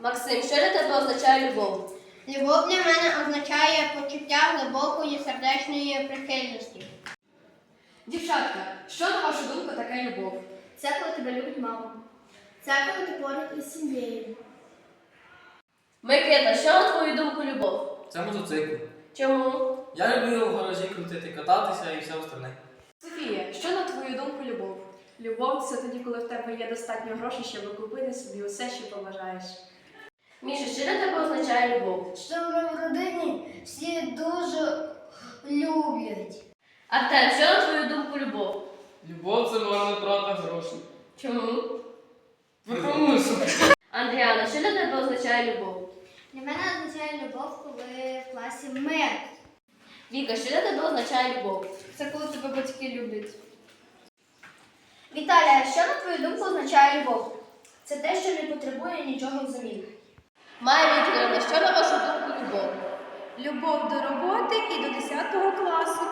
Максим, що для тебе означає любов? Любов для мене означає почуття глибокої сердечної прихильності. Дівчатка, що на вашу думку таке любов? Це коли тебе любить мама. Це коли ти поряд із сім'єю. Микита, що на твою думку любов? Це мотоцикл. Чому? Я люблю в гаражі крутити, кататися і все остальне. Софія, що на твою думку любов? Любов це тоді, коли в тебе є достатньо грошей, щоб купити собі усе, що побажаєш. Міша, що для тебе означає любов? Що в родині всі дуже люблять. Артем, що на твою думку любов? Любов це марна трата грошей. Чому? Тому що. Андріана, що для тебе означає любов? Для мене означає любов, коли в класі мир. Віка, що для тебе означає любов? Це коли тебе батьки люблять. Віталія, що на твою думку означає любов? Це те, що не потребує нічого взамін. Майя Вікторівна, що на вашу думку любов? Любов до роботи і до 10 класу.